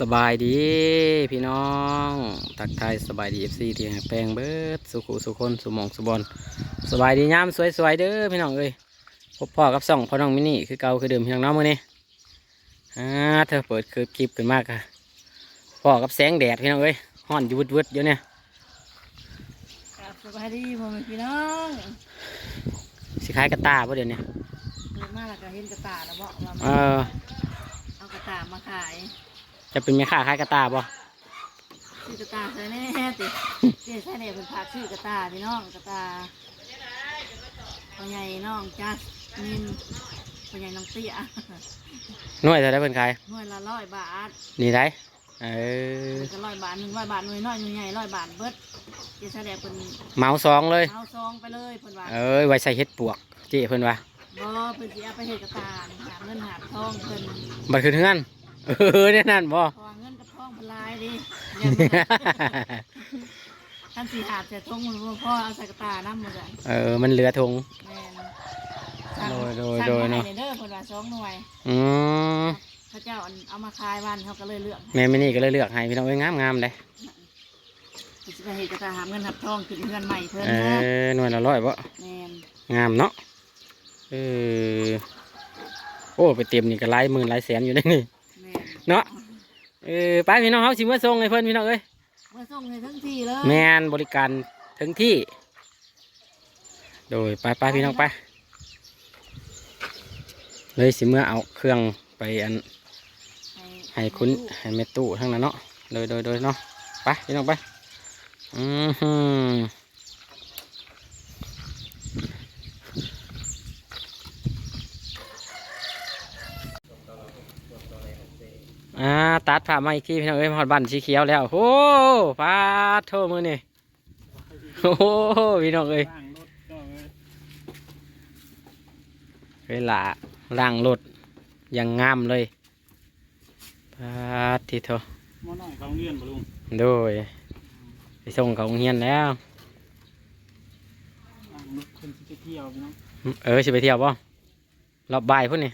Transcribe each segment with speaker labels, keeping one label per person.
Speaker 1: สบายดีพี่น้องทักทายสบายดีเอฟซีที่ให้แปลงเบิดสุขุสุคนสุหมองสุบอลสบายดียามสวยๆเด้อพี่น้องเอ้ยพบพ่อกับส่องพ่อน้องมินี่คือเก่าคือเดิมพี่น้องเน้องมือนี้อ่าเธอเปิดคือคลิปขึ้นมากค่ะพ่อกับแสงแดดพี่น้องเอ้ยห่อนอยู่วึดๆอยู่เนี่ย
Speaker 2: ครับสบายดีพ่อแม่พี่น้อง
Speaker 1: สิคล้ายกระตาป่ะเดี๋ยวนี้
Speaker 2: เกิดมาแล้วก็เห็นกระตายแล้วบอกว่า
Speaker 1: เออ
Speaker 2: เอากระตายมาขาย
Speaker 1: จะเป็นแม่ค้าคล้ายกระตาป่ะ
Speaker 2: ซื้อกระตายใส่แน่ติเจ๊ใส่เนี่ยเป็นผักซื้อกระตายพี่น้องกระตายพ่อใหญ่น้องจัสมินพ่อใหญ่น้องเตี้ย
Speaker 1: หน่วยเท่าไรเพิ่นขาย
Speaker 2: หน่วยละร้อยบาท
Speaker 1: นี่ได้เออ
Speaker 2: ก็ร้อยบาทหนึ่งร้อยบาทหน่วยน้อยหน่วยใหญ่ร้อยบาทเบิดเจ๊ใส่เนี่ยเป็น
Speaker 1: เหมาซองเลย
Speaker 2: เอาซองไปเลยเพิ่นว่า
Speaker 1: เอ้ยไว้ใส่เฮ็ดปวกเจ๊เพิ่นว่า
Speaker 2: บ่เพิ่นสิเอาไปเฮ็ดกระตายหาเงินหาทองเพิ่น
Speaker 1: บัดคือเฮือน เออเนี่ยนั่นบ่
Speaker 2: พอเงินกับทองเพนหลายดิเนี่ยท่านสีหาบใส่ทงมันบ่พ่อเอาใส่กระตาน้ำมาใส่
Speaker 1: เออ มันเหลือทง
Speaker 2: แม่นสั่ง
Speaker 1: โดยโดย
Speaker 2: สั่ง
Speaker 1: โดย
Speaker 2: มา
Speaker 1: เนาะ
Speaker 2: ให้เด้อเพิ่นว่าสองหน่วย
Speaker 1: อืม
Speaker 2: พระเจ้าอันเอามาขายวันเขาก็เลยเลือก
Speaker 1: แม่ไม่นี่ก็เลยเลือกให้พี่น้องเอ้ยงามงามๆเลย
Speaker 2: สิไปเฮ็ดกระตาหาเงินหับทองขึ้นเงินใหม่เพิ่น
Speaker 1: เอ
Speaker 2: นะ
Speaker 1: อหน่วยละร้อยบ่
Speaker 2: แม่น
Speaker 1: งามเนาะเออโอ้ไปเต็มนี่ก็หลายหมื่นหลายแสนอยู่ได้นี่
Speaker 2: แม่น
Speaker 1: เนาะเออไปพี่น้องเฮาสิมาส่งให้เพิ่นพี่น้องเอ้ย
Speaker 2: เมื่อส่งให้ทั้งที่เลย
Speaker 1: แม่นบริการถึงที่ โดยไปไปพี่น้องไปเลยสิเมื่อเอาเครื่องไปอันให้คุณให้แม่ตู้ทั้งนั้นเนาะโดยโดยโดยเนาะไปพี่น้องไปอือ ออ่าตัดผ่ามาอีกทีพี่น้องเอ้ยหอดบันสีเขียวแล้วโอ้ปาดโทมือนี่โอ้โหพี่น้องเอ้ย
Speaker 3: ล่างรถก็เลย
Speaker 1: เวลาล่างรถยังงามเลยปาดทีเถอะ
Speaker 3: หมอน้อยเขาเรียนบ่ลุง
Speaker 1: โดยไปส่งเขาโรงเรียนแล้ว
Speaker 3: ล่างรถคนที่จะเที่ยวพี่น้อง
Speaker 1: เออสิไปเที่ยวป่ะรอบบ่ายพุ่นนี่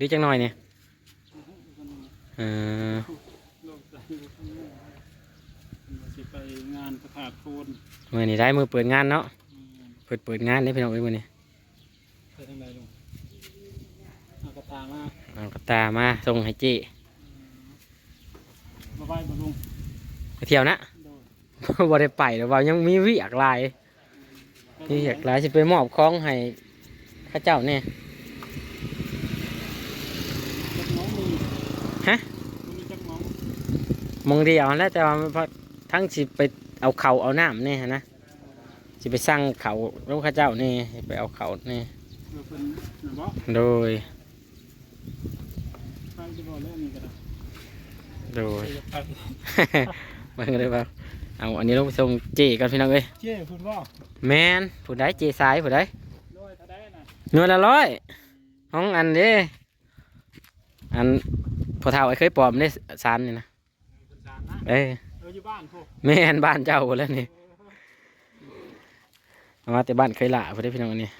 Speaker 1: ดีจังหน่อยนี่ เออ
Speaker 3: โลกใจอยู่ข้างนอกเราสิไปงานประกาศโคน
Speaker 1: มื่อนี้ได้มือเปิดงานเนาะ
Speaker 3: อืม
Speaker 1: เปิดเปิดงานได้พี่น้องเอ้ยมื่อนี้
Speaker 3: ไปทางใดลุงเอากระตามา
Speaker 1: เอากระตามาส่งให้เจี
Speaker 3: มาไหว้บ่ลุง
Speaker 1: ไปเที่ยวนะ
Speaker 3: โดย
Speaker 1: บ่ได้ไปหรอกว่ายังมีวิอยากหลายมีอยากหลายสิไปมอบของให้ข้าเจ้าเนี่ย
Speaker 3: จักน้องมี
Speaker 1: ฮะ
Speaker 3: มีจักน้อง
Speaker 1: มองเดียวแล้วแต่ว่าทั้งสิไปเอาเขาเอาน้ำนี่นะสิไปสร้างเขาล้วข้าเจ้านี่ไปเอาเขานี่า
Speaker 3: นน่
Speaker 1: โดย
Speaker 3: ไปจะบ่เรื่องนี้ก็ได้
Speaker 1: โดยมันก็เลยว่าเอาอันนี้ลงไปส่งเจกันพี่น้องเอ้ย
Speaker 3: เจพูดว่า
Speaker 1: แมนผู้ใดเจสายผู้ใด
Speaker 3: ร้อยเท่าใดน่ะ
Speaker 1: หน่วยละร้อยห้องอันเด้อันพอเท่าไอ้เคยปลอมได้สารนี่นะ
Speaker 3: เป็นสารนะ
Speaker 1: เอ้ย
Speaker 3: เอออยู่บ้านพวก
Speaker 1: แม่นบ้านเจ้าพุ่นแล้วนี่เอามาแต่บ้านเคยละผู้ใดพี่น้องอันนี้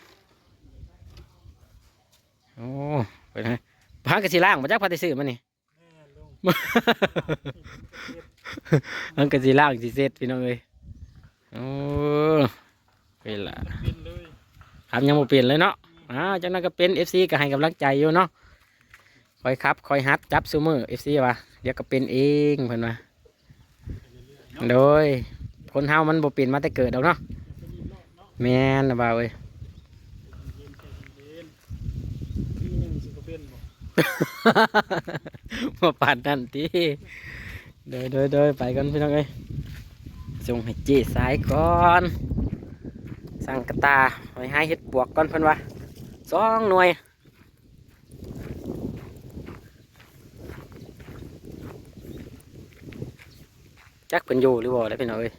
Speaker 1: โอ้ไปนะพังกระสีล่างมาจากพัทซื้อมานี่
Speaker 3: แม่ลุง
Speaker 1: พังกระสีล่างสีเซตพี่น้องเอ้ยโอ้เคยละ
Speaker 3: เป็นเลย
Speaker 1: ครับยังบ่เปลี่ยนเลยเนาะอ่าจากนั้นก็เป็น FC ก็ให้กำลังใจอยู่เนาะคอยครับคอยฮัดจับซูมือ FC ว่ะเดี๋ยวก็เป็นเองเพิ่นว่า โดยคนเฮามันบ่เปลี่ยนมาแต่เกิดดอกเนาะแม่นบ่าวเอ้ยมาปานนั่นติเดยเดยเดยไปกันพี่น้องเอ้ยส่งให้เจสายก่อนสั่งกระตาไว้ให้เฮ็ดปวกก่อนเพิ่นว่าสองหน่วย จักเพิ่นอยู่หรือบ่ได้พี่น้องเอ้ย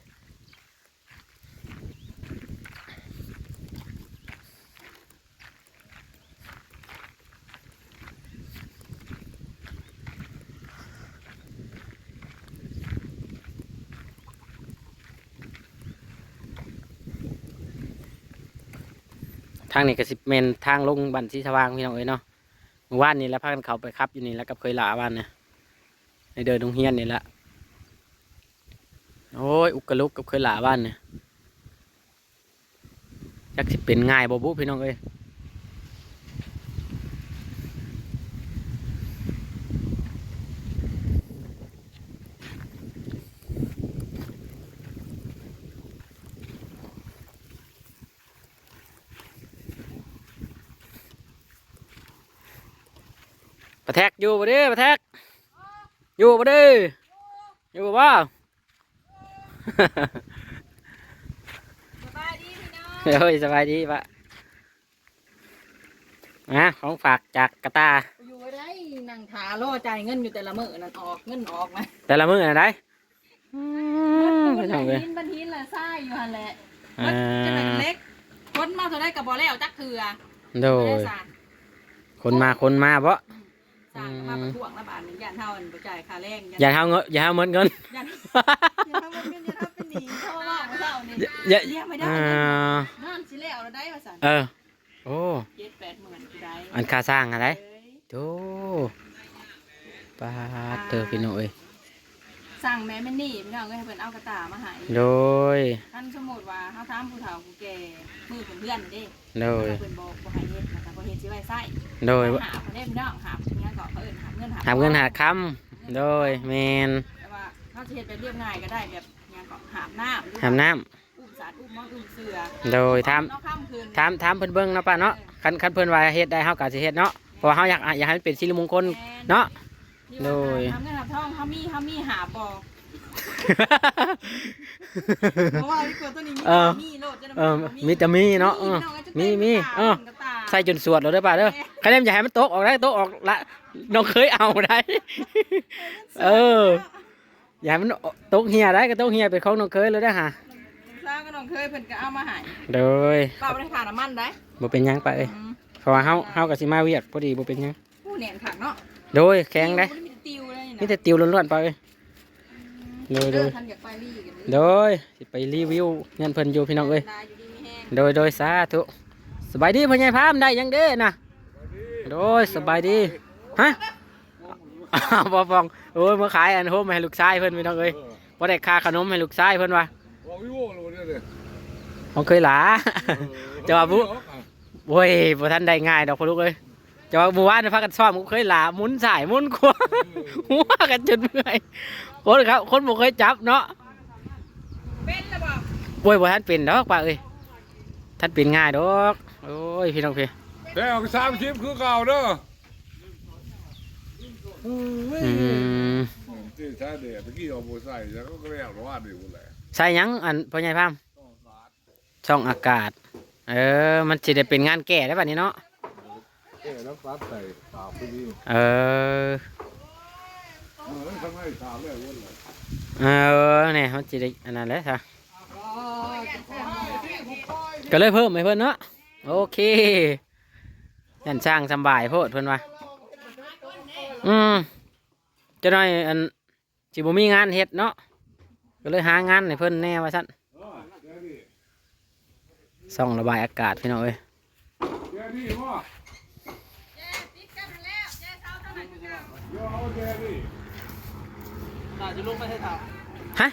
Speaker 1: ทางนี้ก็สิเมนทางลงบันสีสว่างพี่น้องเอ้ยเนาะเมื่านนี้แล้วพากันเขาไปขับอยู่นี่แล้วกับเคยหลาวันเนี่ยในเดินโรงเรียนนี่แหละ โอ้ยอุกกะลุกกับเคยหลาบ้านเนี่ยจักสิเป็นง่ายบ่บุพี่น้องเอ้ยประแทกอยู่บ่เด้ประแทกอยู่บ่เด้อยู่บ่
Speaker 2: สบายดีพี่น้อง
Speaker 1: เฮ้ยสบายดีปะนะของฝากจากกาตาร์
Speaker 2: อยู่ได้นั่งขาล่อจ่ายเงินอยู่แต่ละมื้อนั่นออกเงินออกมา
Speaker 1: แต่ละมื้ออะไร
Speaker 2: บั
Speaker 1: ไม่
Speaker 2: น
Speaker 1: ต้องเลย
Speaker 2: ทินบันทินละไส้อยู่หั่นแหละ
Speaker 1: อ่า
Speaker 2: จะเป็นเล็กคนมาเท่าได้กับบ่แล้วจักเถื่อ
Speaker 1: โด
Speaker 2: ไม่
Speaker 1: ย
Speaker 2: ได้สาร
Speaker 1: คนมาคนมาเพราะ
Speaker 2: สารมาประท้วงระบาดหนึ่งยันเท่าอันบ่จ่ายค่าแรง
Speaker 1: อย่าเท่าเงินอย่าเท่าเงินเงิน
Speaker 2: ยันอย่าทำมันเป็นอย่าทำเป็นหนีเพราะว่าเมื่อเช้านี่
Speaker 1: อย่า
Speaker 2: เรียกไม่ได้
Speaker 1: อ่า
Speaker 2: นั่นสิแล้วเราได้ว่าสัน
Speaker 1: เออโอ้
Speaker 2: เจ็ดแปดหมื่นกูได้
Speaker 1: อันค่าสร้างอะไร
Speaker 2: เอ้ย
Speaker 1: โธ่ปาดเธอพี่น้องเอ้ย
Speaker 2: สั่งแม่แม่นี่พี่น้องก็ให้เพิ่นเอากระตามาให้
Speaker 1: โดย
Speaker 2: ท่านสมมุติว่าเฮาถามผู้เฒ่าผู้แก่มือเพื่อนๆนี่เด้
Speaker 1: โดย
Speaker 2: เพิ่นบอกบ่ให้เฮ็ดนะคะบ่เฮ็ดสิไว้ไส้
Speaker 1: โดย
Speaker 2: หาเพิ่นได้พี่น้องหา เงี้ยก็เพิ่นหาเงินหา
Speaker 1: ทำเงินหาคำโดยแมน
Speaker 2: แต่ว่าเขาจะเฮ็ดแบบเรียบง่ายก็ได้แบบเงี้ยก็หาบน้ำหรือ
Speaker 1: ทำน้
Speaker 2: อุ้มสารอุ้มมอนอุ้มเสือำ
Speaker 1: โดยท
Speaker 2: เนาะค่ำคืนำ
Speaker 1: ทำทำเพิ่นเบิ่งเนาะป้าเนาะคันคันเพิ่นว่าเฮ็ดได้เฮาก็สิเฮ็ดเนาะเพราะว่าเฮาอยากอยากให้มันเป็นสิริมงคลเนาะ โดย
Speaker 2: ทำเงินทำทองเฮามีเฮามีหาบ่เพราะว่าพี่กวตัวนี้มี
Speaker 1: เออ
Speaker 2: มีโลดจะได้
Speaker 1: เออมีแต่มีเนาะเออมีมีเออ ใส่จนสวดเลยเด้อป้าเด้อคะแนนอย่าให้มันตกออกได้ตกออกละ น้องเคยเอาได้ เออ อย่าให้มันตกเหียได้ก็ตกเหียเป็นของน้องเคยเลยได้อฮะ
Speaker 2: สร้างก็น้องเคยเพิ่นก็เอามาให้
Speaker 1: โดย
Speaker 2: ป้าบ่ได้ขาดน้ำมันได้
Speaker 1: บ่เป็นหยังไปเอ้ย
Speaker 2: อืม
Speaker 1: เพราะว่าเฮาเฮาก็สิมาเวียกพอดีบ่เป็นหยัง
Speaker 2: ผู้แหน่นขักเนาะ
Speaker 1: โดยแข็งได้
Speaker 2: มีแต่ติวเลย
Speaker 1: นี่แต่ติวล้วนๆไปเอ้ย โดยโดย
Speaker 2: ท่านอยากไปรีกัน
Speaker 1: โดยสิไปรีวิวเงินเพิ่นอยู่พี่น้องเอ้ย
Speaker 2: ได้อยู่ดีมีแห้ง
Speaker 1: โดยโดยสาธุสบายดีพ่อใหญ่พามได้ยังเด้น่ะโดยสบายดี ฮะอ้าวบ่ฟองโอ้ยมาขายอันโฮมให้ลูกชายเพิ่นพี่น้องเอ้ยบ่ได้ค่าขนมให้ลูกชายเพิ่นว่า
Speaker 3: บอกวิโวโลเนี่ยเลย
Speaker 1: ผมเคยหลาจะว่าบุโว้ยบ่ทันได้ง่ายดอกพ่อลูกเอ้ยจะว่าเมื่อวานพากันซ้อมผมเคยหลาหมุนสายหมุนขวาหัวกันจนเมื่อยคนครับ คนบ่เคยจับเนาะ
Speaker 2: เป็นระบอก
Speaker 1: โว้ยบ่ทันเป็นดอกป้าเอ้ยท่านเป็นง่ายดอก โอ้ย พี่น้องพี่
Speaker 3: แล้วสามชิปคือเก่าเด้อ
Speaker 1: อืม
Speaker 3: ที่ใช้เด็กตะกี้เอาโบใส่แล้วก็แล้วรอดอยู่แหละ
Speaker 1: ใส่หยังอันพ่อใหญ่พามช่องอากาศ เออ มันสิได้เป็นงานแก่ได้ป่ะนี้เนาะ
Speaker 3: เอ๊ะแล้วฟัดใส่ตาพอดี
Speaker 1: เออ
Speaker 3: เออทำไมตาเลยวนเลย
Speaker 1: เออเนี่ยมันสิได้อันนั้นแหละค่ะ
Speaker 2: อ๋อ
Speaker 1: ก็เลยเพิ่มให้เพิ่นเนาะโอเคยันช่างสำบายโพดเพิ่นว่า อืมจะหน่อยอันสิบ่มีงานเฮ็ดเนาะก็เลยหางานให้เพิ่นแน่ว่าซั่นส่องระบายอากาศพี่น้องเอ้ย
Speaker 3: เดี๋ยวนี่พ่อ
Speaker 2: ติดกันแล้วแจ้เช้าเท่านั้นคือเก่า
Speaker 3: เดี๋ยวเอาเดี๋ยวนี่
Speaker 2: น่าจะลงปให้ถาม
Speaker 1: ฮะ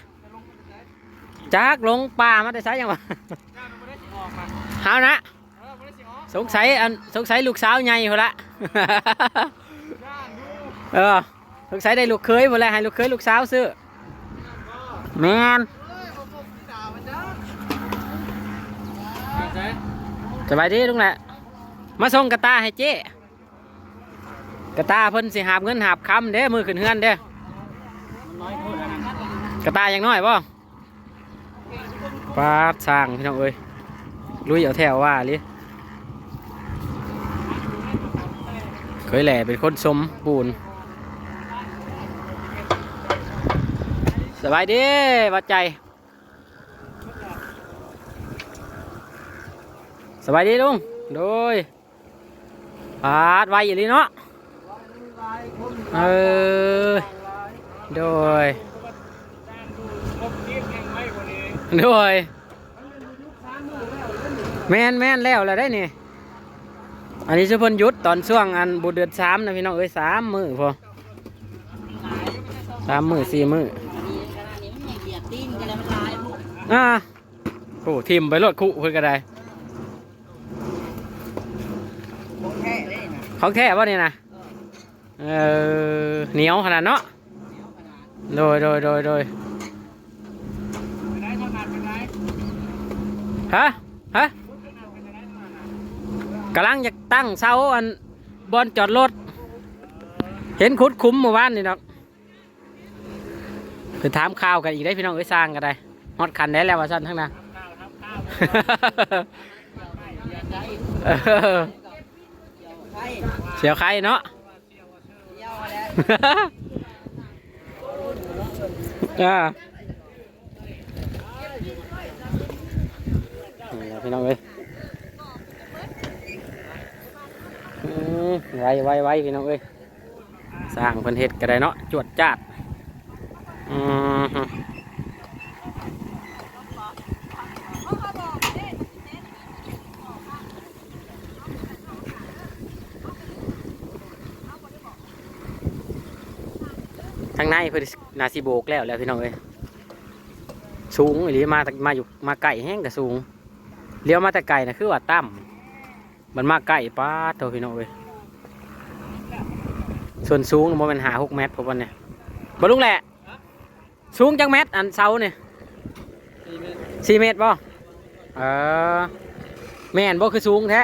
Speaker 1: จากลงป่ามาแต่ไสยังวะ
Speaker 2: ย่ามันไม่ได้สิออกมา
Speaker 1: เฮานะ
Speaker 2: เออไม่ได้สิออก
Speaker 1: สงสัยอันสงสัยลูกสาวใหญ่พุ่นละ เออสงสัยได้ลูกเคยพุ่นละให้ลูกเคยลูกสาวซื้อแมน
Speaker 2: เอ้ยผมผมด่ามันจ้า
Speaker 1: สบายดีลุงแหละมาส่งกระตาให้เจ๊กระตาเพิ่นสิหาบเงินหาบคำเด้มือขึ้นเฮือนเด้กระตาอย่างน้อยป่ปาดสร้างพี่น้องเอ้ยลุยเอาแถวว่าลิเคยแหล่เป็นคนสมบูรณ์ สบายดีวัดใจสบายดีลุงโดยปาดไวอยู่ลีเนาะเออโดยโดยแม่นแม่นแล้วแล้วได้นี่อันนี้ชื่อพนยุดตอนช่วงอันบุเดือนสามนะพี่น้องเอ้ยสามมือพอสามมือสี่มือ
Speaker 2: อ่า
Speaker 1: โอ้ทิมไปรถคุเพื่อนก็ได้
Speaker 2: โคตรแท้เลยนะ
Speaker 1: เขาแค่ว่านี่นะเออเหนียวขนาดเนาะโดยโดยโดยโดย
Speaker 3: ไปได้เท่านั้นไปได้
Speaker 1: ฮะฮะกำลังจะตั้งเสาอันบอนจอดรถ เห็นขุดคุ้มเมื่อวานนี่ดอกคือถามข่าวกันอีกได้พี่น้องเอ้ยสร้างกันได้ ฮอดคันได้แล้วว่าสั้นทั้งนั้น
Speaker 2: เสี
Speaker 1: ยวใครเนาะอ่าพี่น้องเอ้ยอืมไว้ไวไวพี่น้องเอ้ยสร้างเพิ่นเฮ็ดก็ได้เนาะจวดจ้าดอืมฮึทางใน เพิ่นนาสิโบกแล้วแล้วพี่น้องเอ้ยสูงอีหรือมามาอยู่มาไก่แห้งก็สูงเลี้ยวมาแต่ไก่นะคือว่าต่ำมันมาไก่ป้าดโตพี่น้องเอ้ยส่วนสูงมันเป็นหาหกเมตรพบวันเนี่ยบลุงแหละสูงจังเมตรอันเสาเนี่ยสี่เมตรป่เออแม่นบ่คือสูงแท้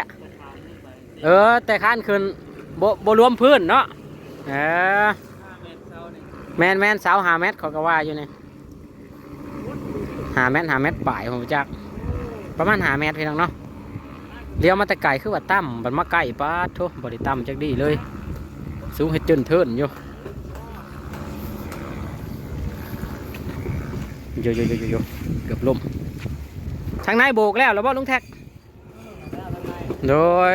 Speaker 1: เออแต่ข้านขึ้นบ่บ่รวมพื้นเนาะเออ แมนแมนเสาหาเมตรเขาก็ว่าอยู่เนี่ยหาเมตรหาเมตรป่ายผมจักประมาณหาเมตรพี่น้องเนาะเลี้ยวมาแต่ไก่คือว่าต่ำบันมาไก่ป้าทุบริต่ำจักดีเลยสูงให้จนเทินอยู่โยโยโยโยยเกือบล่มทางในโบกแล้วแล้วบ่ลุงแท็กโดย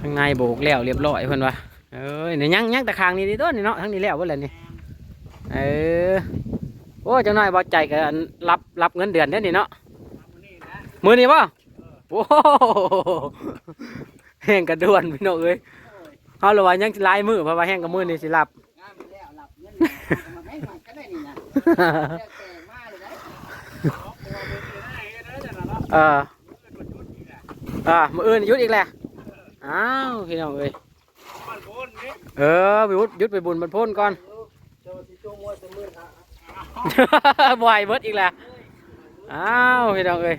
Speaker 1: ทางในโบกแล้วเรียบร้อยเพิ่อนว่า เอ้ยเนี่ยยังยังแต่คางนี่ดีต้นนี่เนาะทั้งนี้แล้วเพิ่นนี่เออโอ้จังน้อยบ่ใจกันรับรับเงินเดือนเด้อนี่เนาะมือนี่บ่โอ้โหแห่งกระดวนพี่น้องเอ้ยเขาเลยว่ายังลายมือเพราะว่าแห้งกับมือนี่สิหลับ
Speaker 2: เงินมาไม่หมันก็ได้นี่นะแล้วแต่มาเลยนะ
Speaker 1: เออเออมืออื่นยุดอีกแหละอ้าวพี่น้องเอ้ย เออไปหยุดหยุดไปบุญบรรพ้นก่อนบ่อยเบิดอีกแล้วอ้าวพี่น้องเอ้ย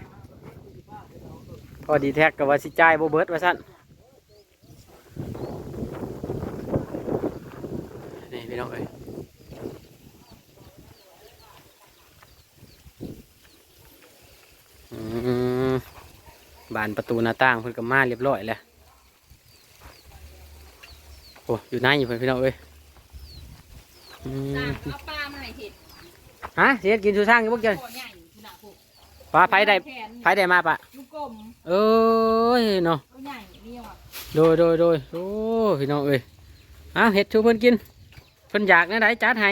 Speaker 1: พอดีแท็กกับว่าสิจ่ายบ่เบิดว่าสั่นนี่พี่น้องเอ้ยอืมบานประตูหน้าต่างเพิ่นก็มาเรียบร้อยแล้วโอ้อยู่ในอยู่เพิ่นพี่น้องเอ้ยอืม
Speaker 2: เอาปลามาให้เห็ด
Speaker 1: ฮะเสียกินชูช่างอยู่พวกเจ้า
Speaker 2: โคใหญ่ขนาดพวก
Speaker 1: ปลาไผได้
Speaker 2: แขน
Speaker 1: ไผได้มาปะ
Speaker 2: ลูกกลม
Speaker 1: เอ้ยเนาะ
Speaker 2: ตัวใหญ่นี่ว่ะ
Speaker 1: โดยโดยโดยโอ้พี่น้องเอ้ยอ้าวเห็ดชูเพิ่นกินเพิ่นอยากแนะไดจัดให้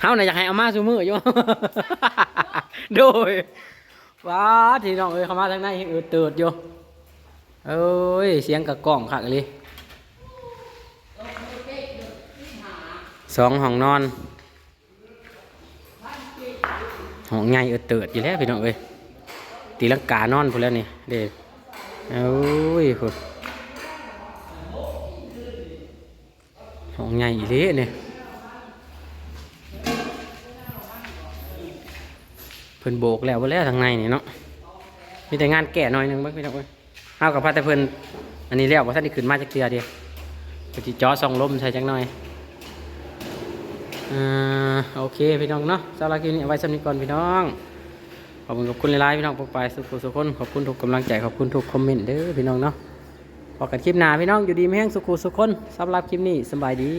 Speaker 1: เฮาน่ะอยากให้เอามาซูมืออยู่ โดยว้าที่น้องเอ้ยเข้ามาทางในเออเติดอยู่ เอ้ย เสียงกะกล้องคักเลยสองห้องนอนห้องใหญ่เออเติดอยู่แล้วพี่น้องเอ้ยตีลังกานอนพุ่นแล้วนี่เด็กโอ้ยพุ่นห้องใหญ่อีเละเนี่ยเพิ่นโบกแล้วบ่แล้วทางในนี่เนาะมีแต่งานแก่หน่อยหนึงบิ่งพี่น้องเอ้ย เอากับพาแต่เพิ่นอันนี้แล้วบ่ทันได้ขึ้นมาจักเทื่อเดียวก็สิจ่อส่องลมใส่จักหน่อยอ่าโอเคพี่น้องเนาะสำหรับคลิปนี้เอาไว้สำนี้ก่อนพี่น้องขอบคุณขอบคุณหลายๆพี่น้องพวกไปสุขสุขคนขอบคุณทุกกำลังใจขอบคุณทุกคอมเมนต์เด้อพี่น้องเนาะพอกันคลิปหน้าพี่น้องอยู่ดีไม่แห้งสุขสุขคนสำหรับคลิปนี้สบายดี